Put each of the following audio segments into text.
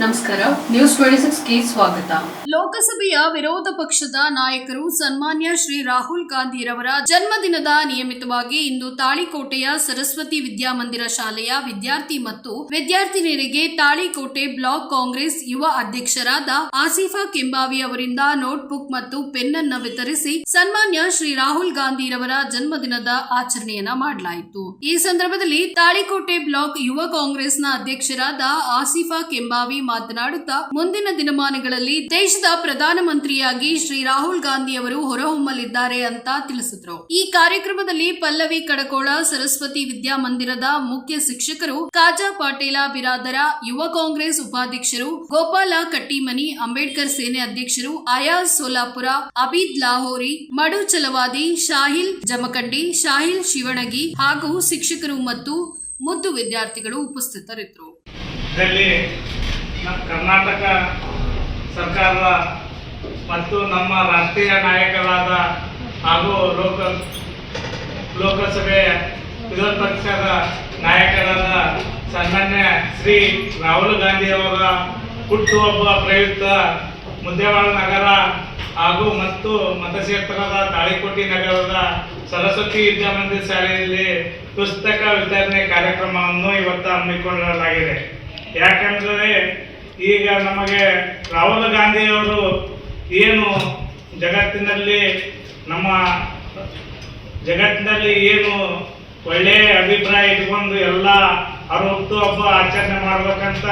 ನಮಸ್ಕಾರ news twenty ಸಿಕ್ಸ್ಗೆ ಸ್ವಾಗತ. ಲೋಕಸಭೆಯ ವಿರೋಧ ಪಕ್ಷದ ನಾಯಕರು ಸನ್ಮಾನ್ಯ ಶ್ರೀ ರಾಹುಲ್ ಗಾಂಧಿರವರ ಜನ್ಮದಿನದ ನಿಯಮಿತವಾಗಿ ಇಂದು ತಾಳಿಕೋಟೆಯ ಸರಸ್ವತಿ ವಿದ್ಯಾಮಂದಿರ ಶಾಲೆಯ ವಿದ್ಯಾರ್ಥಿ ಮತ್ತು ವಿದ್ಯಾರ್ಥಿನಿಯರಿಗೆ ತಾಳಿಕೋಟೆ ಬ್ಲಾಕ್ ಕಾಂಗ್ರೆಸ್ ಯುವ ಅಧ್ಯಕ್ಷರಾದ ಆಸಿಫಾ ಕೆಂಬಾವಿ ಅವರಿಂದ ನೋಟ್ಬುಕ್ ಮತ್ತು ಪೆನ್ ಅನ್ನು ವಿತರಿಸಿ ಸನ್ಮಾನ್ಯ ಶ್ರೀ ರಾಹುಲ್ ಗಾಂಧಿರವರ ಜನ್ಮದಿನದ ಆಚರಣೆಯನ್ನ ಮಾಡಲಾಯಿತು. ಈ ಸಂದರ್ಭದಲ್ಲಿ ತಾಳಿಕೋಟೆ ಬ್ಲಾಕ್ ಯುವ ಕಾಂಗ್ರೆಸ್ನ ಅಧ್ಯಕ್ಷರಾದ ಆಸಿಫಾ ಕೆಂಬಾವಿ ಮಾತನಾಡುತ್ತಾ ಮುಂದಿನ ದಿನಮಾನಗಳಲ್ಲಿ ದೇಶದ ಪ್ರಧಾನಮಂತ್ರಿಯಾಗಿ ಶ್ರೀ ರಾಹುಲ್ ಗಾಂಧಿ ಅವರು ಹೊರಹೊಮ್ಮಲಿದ್ದಾರೆ ಅಂತ ತಿಳಿಸಿದ್ರು. ಈ ಕಾರ್ಯಕ್ರಮದಲ್ಲಿ ಪಲ್ಲವಿ ಕಡಕೋಳ, ಸರಸ್ವತಿ ವಿದ್ಯಾಮಂದಿರದ ಮುಖ್ಯ ಶಿಕ್ಷಕರು ಕಾಜಾ ಪಾಟೇಲ ಬಿರಾದರ, ಯುವ ಕಾಂಗ್ರೆಸ್ ಉಪಾಧ್ಯಕ್ಷರು, ಗೋಪಾಲ ಕಟ್ಟಿಮನಿ, ಅಂಬೇಡ್ಕರ್ ಸೇನೆ ಅಧ್ಯಕ್ಷರು ಅಯಾಜ್ ಸೋಲಾಪುರ, ಅಬೀದ್ ಲಾಹೋರಿ, ಮಡು ಚಲವಾದಿ, ಶಾಹಿಲ್ ಜಮಖಂಡಿ, ಶಾಹಿಲ್ ಶಿವಣಗಿ ಹಾಗೂ ಶಿಕ್ಷಕರು ಮತ್ತು ಮುದ್ದು ವಿದ್ಯಾರ್ಥಿಗಳು ಉಪಸ್ಥಿತರಿದ್ದರು. ಕರ್ನಾಟಕ ಸರ್ಕಾರದ ಮತ್ತು ನಮ್ಮ ರಾಷ್ಟ್ರೀಯ ನಾಯಕರಾದ ಹಾಗೂ ಲೋಕ ಲೋಕಸಭೆ ವಿರೋಧ ಪಕ್ಷದ ನಾಯಕರಾದ ಸನ್ಮಾನ್ಯ ಶ್ರೀ ರಾಹುಲ್ ಗಾಂಧಿ ಅವರ ಹುಟ್ಟುಹಬ್ಬ ಪ್ರಯುಕ್ತ ಮುದ್ದೇವಾಡ ನಗರ ಹಾಗೂ ಮತ್ತು ಮತಕ್ಷೇತ್ರದ ತಾಳಿಕೋಟಿ ನಗರದ ಸರಸ್ವತಿ ವಿದ್ಯಾಮಂದಿರ ಶಾಲೆಯಲ್ಲಿ ಪುಸ್ತಕ ವಿತರಣೆ ಕಾರ್ಯಕ್ರಮವನ್ನು ಇವತ್ತು ಹಮ್ಮಿಕೊಳ್ಳಲಾಗಿದೆ. ಯಾಕಂದರೆ ಈಗ ನಮಗೆ ರಾಹುಲ್ ಗಾಂಧಿಯವರು ಏನು ಜಗತ್ತಿನಲ್ಲಿ ನಮ್ಮ ಜಗತ್ತಿನಲ್ಲಿ ಏನು ಒಳ್ಳೆಯ ಅಭಿಪ್ರಾಯ ಇಟ್ಕೊಂಡು ಎಲ್ಲ ಅವ್ರು ಹುಟ್ಟು ಹಬ್ಬ ಆಚರಣೆ ಮಾಡ್ಬೇಕಂತ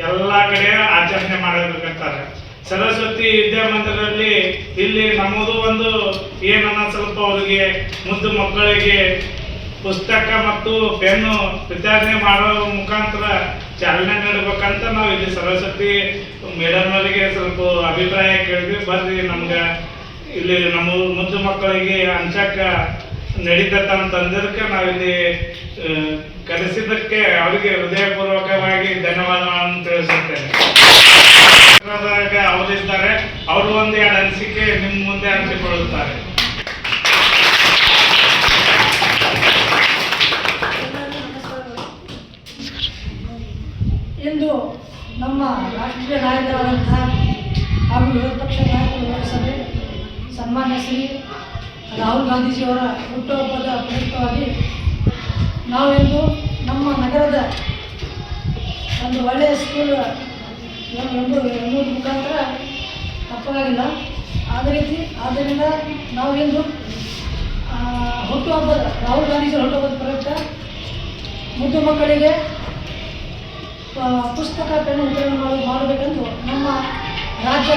ಎಲ್ಲ ಕಡೆ ಆಚರಣೆ ಮಾಡಬೇಕಂತಾರೆ. ಸರಸ್ವತಿ ವಿದ್ಯಾಮಂದಿರದಲ್ಲಿ ಇಲ್ಲಿ ನಮ್ಮದು ಒಂದು ಏನನ್ನ ಸ್ವಲ್ಪ ಅವರಿಗೆ ಮುದ್ದು ಮಕ್ಕಳಿಗೆ ಪುಸ್ತಕ ಮತ್ತು ಪೆನ್ನು ವಿತರಣೆ ಮಾಡೋ ಮುಖಾಂತರ ಚಾಲನೆ ನೀಡಬೇಕಂತ ನಾವು ಇಲ್ಲಿ ಸರಸ್ವತಿ ಮೇಡಮ್ ಅವರಿಗೆ ಸ್ವಲ್ಪ ಅಭಿಪ್ರಾಯ ಕೇಳಿದ್ವಿ. ಬರ್ರಿ ನಮ್ಗೆ ಇಲ್ಲಿ ನಮ್ಮ ಮುದ್ದು ಮಕ್ಕಳಿಗೆ ಹಂಚಕ್ಕ ಅಂತಂದಿರಕ್ಕೆ ನಾವಿಲ್ಲಿ ಕಲಿಸಿದ್ದಕ್ಕೆ ಅವರಿಗೆ ಹೃದಯಪೂರ್ವಕವಾಗಿ ಧನ್ಯವಾದಗಳನ್ನು ತಿಳಿಸುತ್ತೇನೆ. ಅವರಿದ್ದಾರೆ ಅವರು ಒಂದು ಎರಡು ಅನಿಸಿಕೆ ನಿಮ್ಮ ಮುಂದೆ ಹಂಚಿಕೊಳ್ಳುತ್ತಾರೆ. ನಮ್ಮ ರಾಷ್ಟ್ರೀಯ ನಾಯಕರಾದಂತಹ ಹಾಗೂ ವಿರೋಧ ಪಕ್ಷ ನಾಯಕರು ಲೋಕಸಭೆ ಸನ್ಮಾನ್ಯ ಶ್ರೀ ರಾಹುಲ್ ಗಾಂಧೀಜಿಯವರ ಹುಟ್ಟುಹಬ್ಬದ ಪ್ರಯುಕ್ತವಾಗಿ ನಾವಿಂದು ನಮ್ಮ ನಗರದ ಒಂದು ಒಳ್ಳೆಯ ಸ್ಕೂಲ್ ಒಂದು ಎಂಬುದು ಮುಖಾಂತರ ತಪ್ಪಾಗಿಲ್ಲ ಅದೇ ರೀತಿ ಆದ್ದರಿಂದ ನಾವಿಂದು ಹುಟ್ಟುಹಬ್ಬದ ರಾಹುಲ್ ಗಾಂಧೀಜಿ ಹುಟ್ಟುಹಬ್ಬದ ಪ್ರಯುಕ್ತ ಮುದ್ದು ಮಕ್ಕಳಿಗೆ ಪುಸ್ತಕ ಪೆನ್ನು ವಿತರಣೆ ಮಾಡಿ ಮಾಡಬೇಕೆಂದು ನಮ್ಮ ರಾಜ್ಯ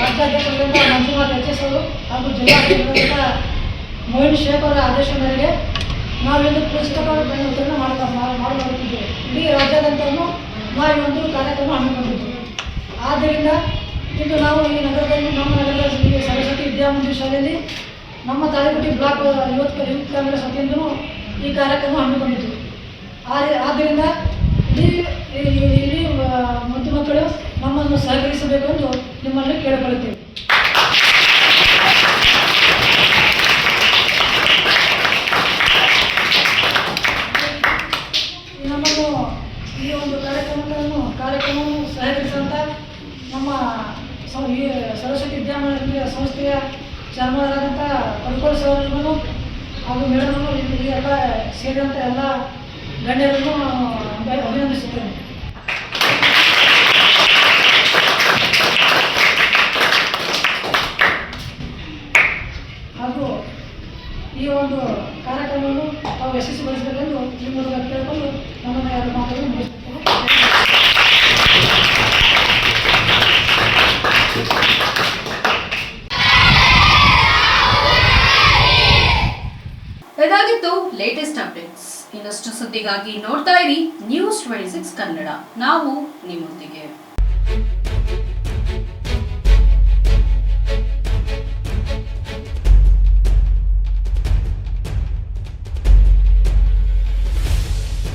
ರಾಜ್ಯಾಧ್ಯಕ್ಷರಿಂದ ಮಂಜುನಾಥ್ ಎಚ್ ಎಸ್ ಅವರು ಹಾಗೂ ಜಿಲ್ಲಾಧಿಕಾರಿಗಳಿಂದ ಮೊಯಿನ್ ಶೇಖರ್ ಆದೇಶ ಮೇರೆಗೆ ನಾವಿಂದು ಪುಸ್ತಕ ಪೆನ್ನು ವಿತರಣೆ ಮಾಡ್ತಾ ಮಾಡಲಾಗುತ್ತಿದ್ದೇವೆ ಇಡೀ ರಾಜ್ಯಾದ್ಯಂತನೂ ನಾವು ಕಾರ್ಯಕ್ರಮ ಹಮ್ಮಿಕೊಂಡಿದ್ದೇವೆ. ಆದ್ದರಿಂದ ಇಂದು ನಾವು ಈ ನಗರದಲ್ಲಿ, ನಮ್ಮ ನಗರದ ಸರಸ್ವತಿ ವಿದ್ಯಾಮಂದಿರ ಶಾಲೆಯಲ್ಲಿ ನಮ್ಮ ತಾಳಿಕೋಟಿ ಬ್ಲಾಕ್ ಯುವತ್ ಯೂತ್ ಕಾಂಗ್ರೆಸ್ ವತಿಯಿಂದಲೂ ಈ ಕಾರ್ಯಕ್ರಮ ಹಮ್ಮಿಕೊಂಡಿದ್ದೆವು. ಆದ್ದರಿಂದ ಇಲ್ಲಿ ಇಲ್ಲಿ- ಮುದ್ದು ನಮ್ಮನ್ನು ಸಹಕರಿಸಬೇಕೆಂದು ನಿಮ್ಮಲ್ಲಿ ಕೇಳಿಕೊಳ್ಳುತ್ತೇವೆ. ನಮ್ಮನ್ನು ಈ ಒಂದು ಕಾರ್ಯಕ್ರಮಗಳನ್ನು, ಕಾರ್ಯಕ್ರಮವನ್ನು ಸಹಕರಿಸುವಂಥ ನಮ್ಮ ಈ ಸರಸ್ವತಿ ವಿದ್ಯಾಮಂದಿರ ಸಂಸ್ಥೆಯ ಚೇರ್ಮನ್ ಪಡ್ಕೋಳ್ ಸರ್ಗಳನ್ನು ಹಾಗೂ ಮೇಡಮನ್ನು ಇಲ್ಲಿ ಎಲ್ಲ ಸೇರಿದಂಥ ಎಲ್ಲ ಗಣ್ಯರನ್ನು ಹಾಗೂ ಈ ಒಂದು ಕಾರ್ಯಕ್ರಮವನ್ನು ನಾವು ಯಶಸ್ವಿಗೊಳಿಸಬೇಕೆಂದು ನಿಮ್ಮ ಮೂಲಕ ಕೇಳಿಕೊಂಡು ನಮ್ಮನ್ನು ಎರಡು ಮುಗಿಸುತ್ತೇನೆ ಇದಾಗಿತ್ತು ಲೇಟೆಸ್ಟ್ ಅಪ್ಡೇಟ್ಸ್ ಇನ್ನಷ್ಟು ಸುದ್ದಿಗಾಗಿ ನೋಡ್ತಾ ಇರಿ ನ್ಯೂಸ್ ಟ್ವೆಂಟಿ ಸಿಕ್ಸ್ ಕನ್ನಡ. ನಾವು ನಿಮ್ಮೊಂದಿಗೆ.